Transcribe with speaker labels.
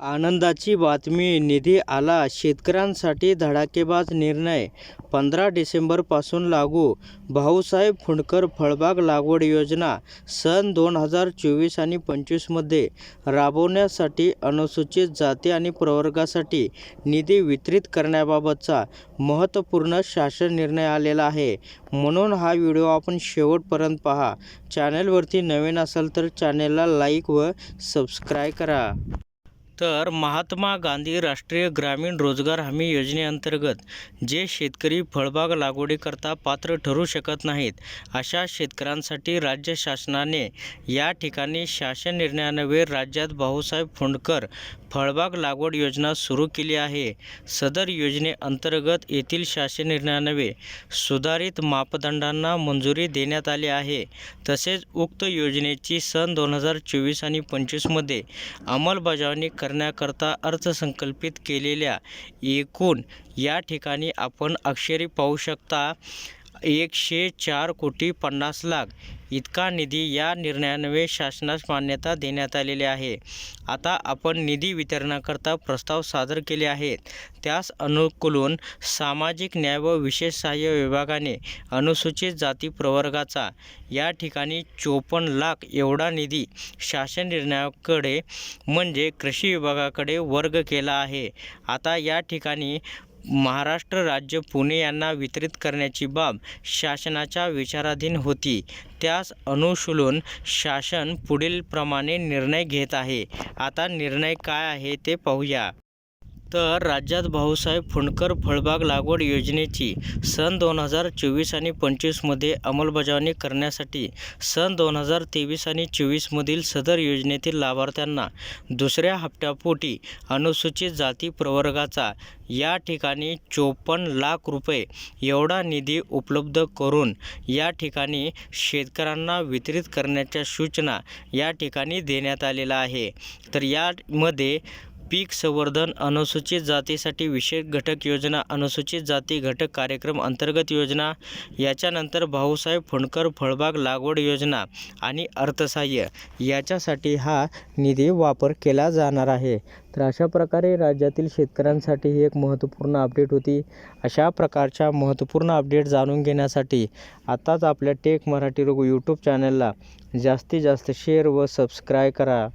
Speaker 1: आनंदाची बातमी निधी आला शेतकऱ्यांसाठी धडाकेबाज निर्णय पंधरा डिसेंबरपासून लागू भाऊसाहेब फुंडकर फळबाग लागवड योजना सन दोन हजार चोवीस आणि पंचवीसमध्ये राबवण्यासाठी अनुसूचित जाती आणि प्रवर्गासाठी निधी वितरित करण्याबाबतचा महत्त्वपूर्ण शासन निर्णय आलेला आहे. म्हणून हा व्हिडिओ आपण शेवटपर्यंत पहा. चॅनलवरती नवीन असाल तर चॅनेलला लाईक व सबस्क्राईब करा. तर महात्मा गांधी राष्ट्रीय ग्रामीण रोजगार हमी योजनेअंतर्गत जे शेतकरी फळबाग लागवडीकरता पात्र ठरू शकत नाहीत अशा शेतकऱ्यांसाठी राज्य शासनाने या ठिकाणी शासन निर्णयान्वये राज्यात भाऊसाहेब फुंडकर फळबाग लागवड योजना सुरू केली आहे. सदर योजनेअंतर्गत येथील शासन निर्णयान्वये सुधारित मापदंडांना मंजुरी देण्यात आली आहे. तसेच उक्त योजनेची सन दोन हजार चोवीस आणि पंचवीसमध्ये अंमलबजावणी कर करण्याकरता अर्थसंकल्पित केलेल्या एकूण या ठिकाणी आपण अक्षरी पाहू शकता. एकशे चार कोटी पन्नास लाख. इतका निधी या निर्णयान्वये शासनास मान्यता देण्यात आलेली आहे. आता आपण निधी वितरणाकरता प्रस्ताव सादर केले आहेत. त्यास अनुकूलून सामाजिक न्याय व विशेष सहाय्य विभागाने अनुसूचित जाती प्रवर्गाचा या ठिकाणी चोपन्न लाख एवढा निधी शासन निर्णयाकडे म्हणजे कृषी विभागाकडे वर्ग केला आहे. आता या ठिकाणी महाराष्ट्र राज्य पुणे यांना वितरित करण्याची बाब शासनाच्या विचाराधीन होती. त्यास अनुशूलन शासन पुढीलप्रमाणे निर्णय घेत आहे. आता निर्णय काय आहे ते पाहूया. तर राज्यात भाऊसाहेब फुंडकर फळबाग लागवड योजनेची सन दोन हजार चोवीस आणि पंचवीसमध्ये अंमलबजावणी करण्यासाठी सन दोन हजार तेवीस आणि चोवीसमधील सदर योजनेतील लाभार्थ्यांना दुसऱ्या हप्त्यापोटी अनुसूचित जाती प्रवर्गाचा या ठिकाणी चोपन्न लाख रुपये एवढा निधी उपलब्ध करून या ठिकाणी शेतकऱ्यांना वितरित करण्याच्या सूचना या ठिकाणी देण्यात आलेल्या आहे. तर यामध्ये पीक संवर्धन अनुसूचित जातीसाठी विशेष घटक योजना अनुसूचित जाती घटक कार्यक्रम अंतर्गत योजना याच्यानंतर भाऊसाहेब फुंडकर फळबाग लागवड योजना आणि अर्थसहाय्य याच्यासाठी हा निधी वापर केला जाणार आहे. तर अशा प्रकारे राज्यातील शेतकऱ्यांसाठी ही एक महत्त्वपूर्ण अपडेट होती. अशा प्रकारच्या महत्त्वपूर्ण अपडेट जाणून घेण्यासाठी आत्ताच आपल्या टेक मराठी रोग यूट्यूब चॅनलला जास्तीत जास्त शेअर व सबस्क्राईब करा.